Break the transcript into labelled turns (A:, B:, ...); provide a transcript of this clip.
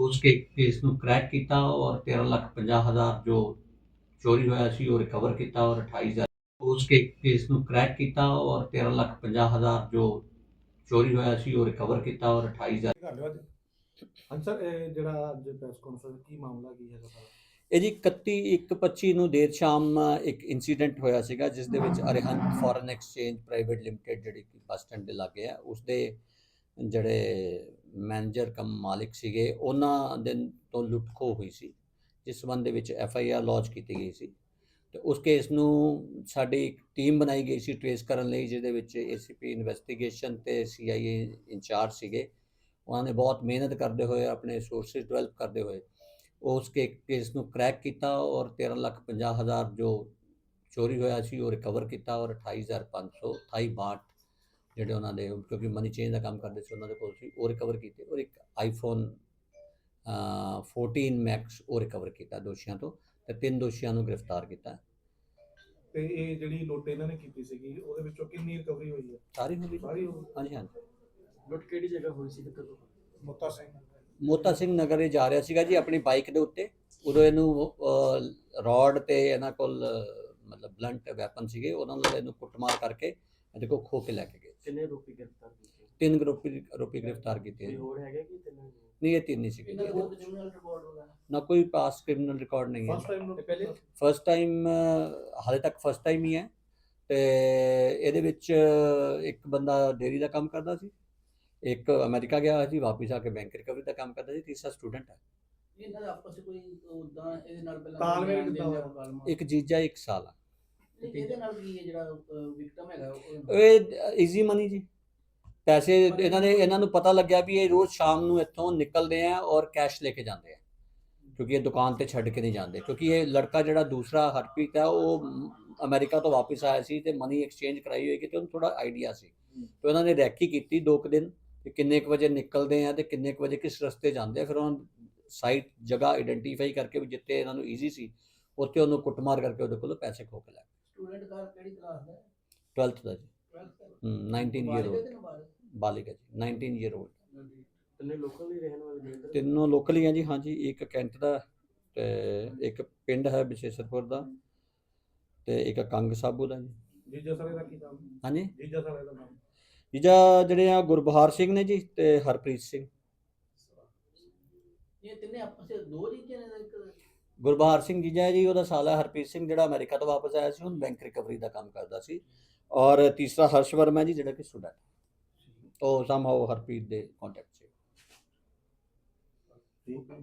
A: ਉਸ ਕੇ ਕੇਸ ਨੂੰ ਕ੍ਰੈਕ ਕੀਤਾ ਔਰ 13 ਲੱਖ 50 ਹਜ਼ਾਰ ਜੋ ਚੋਰੀ ਹੋਇਆ ਸੀ ਉਹ ਰਿਕਵਰ ਕੀਤਾ ਔਰ 28 ਹਜ਼ਾਰ ਉਸ ਕੇ ਕੇਸ ਨੂੰ ਕ੍ਰੈਕ ਕੀਤਾ ਔਰ 13 ਲੱਖ 50 ਹਜ਼ਾਰ ਜੋ ਚੋਰੀ ਹੋਇਆ ਸੀ ਉਹ ਰਿਕਵਰ ਕੀਤਾ ਔਰ 28 ਹਜ਼ਾਰ
B: ਕਰ ਲਿਓ ਅੱਜ ਹਾਂਜੀ ਸਰ ਇਹ ਜਿਹੜਾ ਅੱਜ ਪ੍ਰੈਸ ਕਾਨਫਰੰਸ ਕੀ ਮਾਮਲਾ ਕੀ ਹੈਗਾ ਸਾਰਾ?
C: ਇਹ ਜੀ 31 ਇੱਕ 25 ਨੂੰ ਦੇਰ ਸ਼ਾਮ ਇੱਕ ਇਨਸੀਡੈਂਟ ਹੋਇਆ ਸੀਗਾ ਜਿਸ ਦੇ ਵਿੱਚ Arihant forex exchange private limited ਜਿਹੜੀ ਕਿ ਬੱਸ ਸਟੈਂਡ ਦੇ ਲਾਗੇ ਆ ਉਸ ਦੇ ਜਿਹੜੇ ਮੈਨੇਜਰ ਕਮ ਮਾਲਿਕ ਸੀਗੇ, ਉਹਨਾਂ ਦੇ ਤੋਂ ਲੁੱਟਖੋ ਹੋਈ ਸੀ, ਜਿਸ ਸੰਬੰਧ ਦੇ ਵਿੱਚ ਐਫ ਆਈ ਆਰ ਲੌਂਚ ਕੀਤੀ ਗਈ ਸੀ। ਤੇ ਉਸ ਕੇਸ ਨੂੰ ਸਾਡੀ ਇੱਕ ਟੀਮ ਬਣਾਈ ਗਈ ਸੀ ਟ੍ਰੇਸ ਕਰਨ ਲਈ, ਜਿਹਦੇ ਵਿੱਚ ਏਸੀਪੀ ਇਨਵੈਸਟੀਗੇਸ਼ਨ ਤੇ ਸੀਆਈਏ ਇੰਚਾਰਜ ਸੀਗੇ। ਉਹਨਾਂ ਨੇ ਬਹੁਤ ਮਿਹਨਤ ਕਰਦੇ ਹੋਏ, ਆਪਣੇ ਸੋਰਸਿਸ ਡਿਵੈਲਪ ਕਰਦੇ ਹੋਏ, ਉਸ ਕੇਸ ਨੂੰ ਕ੍ਰੈਕ ਕੀਤਾ ਔਰ 13 ਲੱਖ 50 ਹਜ਼ਾਰ ਜੋ ਚੋਰੀ ਹੋਇਆ ਸੀ, ਉਹ ਰਿਕਵਰ ਕੀਤਾ ਔਰ 28500 28 ਬਾਟ ਜਿਹੜੇ ਉਹਨਾਂ ਦੇ ਕਿਉਂਕਿ ਮਨੀ ਚੇਂਜ ਦਾ ਕੰਮ ਕਰਦੇ ਸੀ ਉਹਨਾਂ ਦੇ ਕੋਲ ਸੀ ਉਹ ਰਿਕਵਰ ਕੀਤੇ। ਔਰ ਇੱਕ ਆਈਫੋਨ 14 ਮੈਕਸ ਉਹ ਰਿਕਵਰ ਕੀਤਾ ਦੋਸ਼ੀਆਂ ਤੋਂ ਤੇ ਤਿੰਨ ਦੋਸ਼ੀਆਂ ਨੂੰ ਗ੍ਰਿਫਤਾਰ ਕੀਤਾ।
B: ਤੇ ਇਹ ਜਿਹੜੀ ਲੁੱਟ ਇਹਨਾਂ ਨੇ ਕੀਤੀ ਸੀਗੀ ਉਹਦੇ ਵਿੱਚੋਂ ਕਿੰਨੀ ਰਿਕਵਰੀ ਹੋਈ ਹੈ?
C: ਸਾਰੀ ਹੋ ਗਈ।
B: ਸਾਰੀ ਹੋ ਗਈ?
C: ਹਾਂਜੀ ਹਾਂਜੀ।
D: ਲੁੱਟ ਕਿਹੜੀ ਜਗ੍ਹਾ ਹੋਈ ਸੀ ਤੇ ਕਦੋਂ
B: ਮੁੱਤਾ ਸਿੰਘ।
C: ਮੋਤਾ ਸਿੰਘ ਨਗਰ ਇਹ ਜਾ ਰਿਹਾ ਸੀਗਾ ਜੀ ਆਪਣੀ ਬਾਈਕ ਦੇ ਉੱਤੇ। ਉਦੋਂ ਇਹਨੂੰ ਰੋਡ ਤੇ ਇਹਨਾਂ ਕੋਲ ਮਤਲਬ ਬਲੰਟ ਵੈਪਨ ਸੀਗੇ ਉਹਨਾਂ ਨਾਲ ਇਹਨੂੰ ਕੁੱਟਮਾਰ ਕਰਕੇ ਇਹਦੇ ਕੋਲ ਖੋ ਕੇ ਲੈ ਕੇ ਗਏ।
D: ਕਿੰਨੇ ਰੋਪੀ ਗ੍ਰਿਫਤਾਰ ਕੀਤੇ?
C: ਤਿੰਨ ਗਰੁੱਪੀ ਆਰੋਪੀ ਗ੍ਰਿਫਤਾਰ ਕੀਤੇ
D: ਕੋਈ। ਹੋਰ ਹੈਗੇ ਕਿ ਤਿੰਨ?
C: ਨਹੀਂ ਇਹ ਤਿੰਨ ਹੀ ਸੀਗੇ ਜੀ।
D: ਕ੍ਰਿਮੀਨਲ ਰਿਕਾਰਡ ਹੋਗਾ
C: ਨਾ ਕੋਈ ਪਾਸ ਕ੍ਰਿਮੀਨਲ ਰਿਕਾਰਡ ਨਹੀਂ
B: ਫਸਟ
C: ਹੈ
B: ਟਾਈਮ
D: ਤੇ ਪਹਿਲੇ?
C: ਫਸਟ ਟਾਈਮ ਹਾਲੇ ਤੱਕ ਫਸਟ ਟਾਈਮ ਹੀ ਹੈ। ਤੇ ਇਹਦੇ ਵਿੱਚ ਇੱਕ ਬੰਦਾ ਡੇਰੀ ਦਾ ਕੰਮ ਕਰਦਾ ਸੀ। ਇੱਕ ਅਮਰੀਕਾ ਗਿਆ ਹੋਇਆ ਸੀ ਵਾਪਸ ਆ ਕੇ ਬੈਂਕ ਰਿਕਵਰੀ ਦਾ ਕੰਮ ਕਰਦਾ ਸੀ। ਤੀਸਰਾ ਸਟੂਡੈਂਟ ਹੈ।
E: ਇਹਨਾਂ ਦਾ ਆਪਸ ਵਿੱਚ ਕੋਈ ਉਦਾਂ ਇਹਦੇ ਨਾਲ ਪਹਿਲਾਂ
B: ਤਾਲਮੇਲ ਕਿੱਦਾਂ ਹੋਇਆ?
C: ਇੱਕ ਜੀਜਾ ਇੱਕ ਸਾਲਾ।
E: ਨਹੀਂ, ਇਹਦੇ ਨਾਲ ਕੀ ਹੈ ਜਿਹੜਾ ਵਿਕਟਮ ਹੈਗਾ ਉਹ?
C: ਇਹ ਈਜ਼ੀ ਮਨੀ ਜੀ। ਪੈਸੇ ਇਹਨਾਂ ਨੇ ਇਹਨਾਂ ਨੂੰ ਪਤਾ ਲੱਗਿਆ ਵੀ ਇਹ ਰੋਜ਼ ਸ਼ਾਮ ਨੂੰ ਇੱਥੋਂ ਨਿਕਲਦੇ ਆ ਔਰ ਕੈਸ਼ ਲੈ ਕੇ ਜਾਂਦੇ ਆ। ਕਿਉਂਕਿ ਇਹ ਦੁਕਾਨ ਤੇ ਛੱਡ ਕੇ ਨਹੀਂ ਜਾਂਦੇ। ਕਿਉਂਕਿ ਇਹ ਲੜਕਾ ਜਿਹੜਾ ਦੂਸਰਾ ਹਰਪ੍ਰੀਤ ਹੈ ਉਹ ਅਮਰੀਕਾ ਤੋਂ ਵਾਪਸ ਆਇਆ ਸੀ ਤੇ ਮਨੀ ਐਕਸਚੇਂਜ ਕਰਾਈ ਹੋਈ ਕਿ ਤੇ ਉਹਨੂੰ ਥੋੜਾ ਆਈਡੀਆ ਸੀ। ਤੇ ਉਹਨਾਂ ਨੇ ਰੈਕੀ ਕੀਤੀ ਦੋ ਕੁ ਦਿਨ ਕਿ ਕਿੰਨੇ ਕੁ ਵਜੇ ਨਿਕਲਦੇ ਆ ਤੇ ਕਿੰਨੇ ਕੁ ਵਜੇ ਕਿਸ ਰਸਤੇ ਜਾਂਦੇ ਆ। ਫਿਰ ਉਹਨਾਂ ਸਾਈਟ ਜਗ੍ਹਾ ਆਈਡੈਂਟੀਫਾਈ ਕਰਕੇ ਵੀ ਜਿੱਥੇ ਇਹਨਾਂ ਨੂੰ ਈਜ਼ੀ ਸੀ ਉੱਥੇ ਉਹਨੂੰ ਕੁੱਟਮਾਰ ਕਰਕੇ ਉਹਦੇ ਕੋਲੋਂ ਪੈਸੇ ਖੋਹ ਕੇ ਲੈ
E: ਸਟੂਡੈਂਟ ਕਾਰ ਕਿਹੜੀ ਕਲਾਸ ਦਾ? ਹੈ
C: ਗਏ 12th ਦਾ ਜੀ।
E: 12th ਦਾ।
C: ਹਮ, 19 ਈਅਰ
E: ਹੈ
C: 올ਡ
E: ਕਿ ਨਾਬਾਲਿਗ?
C: ਬਾਲਿਗ ਹੈ ਜੀ 19 ਈਅਰ 올ਡ
D: ਤਿੰਨੇ ਲੋਕਲ ਹੀ ਰਹਿਣ ਵਾਲੇ ਨੇ
C: ਤਿੰਨੋਂ ਲੋਕਲ ਹੀ ਆ ਜੀ ਹਾਂਜੀ ਇੱਕ ਕੈਂਟ ਦਾ ਤੇ ਇੱਕ ਪਿੰਡ ਹੈ ਵਿਸ਼ੇਸ਼ਰਪੁਰ ਦਾ ਤੇ ਇੱਕ ਕੰਗ ਸਾਬੂ ਦਾ ਜੀ।
B: ਜੀਜਾ ਸਾਲੇ ਦਾ ਕੀ ਨਾਮ?
C: ਹਾਂਜੀ?
B: ਜੀਜਾ ਸਾਲੇ ਦਾ ਨਾਮ।
C: ਜੀਜਾ ਜਿਹੜੇ ਆ ਗੁਰਬਹਾਰ ਸਿੰਘ ਨੇ ਜੀ ਤੇ ਹਰਪ੍ਰੀਤ ਸਿੰਘ।
E: ਇਹ ਤਿੰਨੇ ਆਪਸ ਵਿੱਚ ਦੋ ਜੀਜੇ ਨੇ
C: ਗੁਰਬਹਾਰ ਸਿੰਘ ਜੀਜਾ ਹੈ ਜੀ ਉਹਦਾ ਸਾਲਾ ਹਰਪ੍ਰੀਤ ਸਿੰਘ ਜਿਹੜਾ ਅਮਰੀਕਾ ਤੋਂ ਵਾਪਸ ਆਇਆ ਸੀ ਉਹ ਬੈਂਕ ਰਿਕਵਰੀ ਦਾ ਕੰਮ ਕਰਦਾ ਸੀ। ਔਰ ਤੀਸਰਾ ਹਰਸ਼ ਵਰਮਾ ਜੀ ਜਿਹੜਾ ਕਿ ਸਟੂਡੈਂਟ ਉਹ ਸਮਹਾਉ ਹਰਪ੍ਰੀਤ ਦੇ ਕੰਟੈਕਟ 'ਚ
B: ਠੀਕ ਹੈ।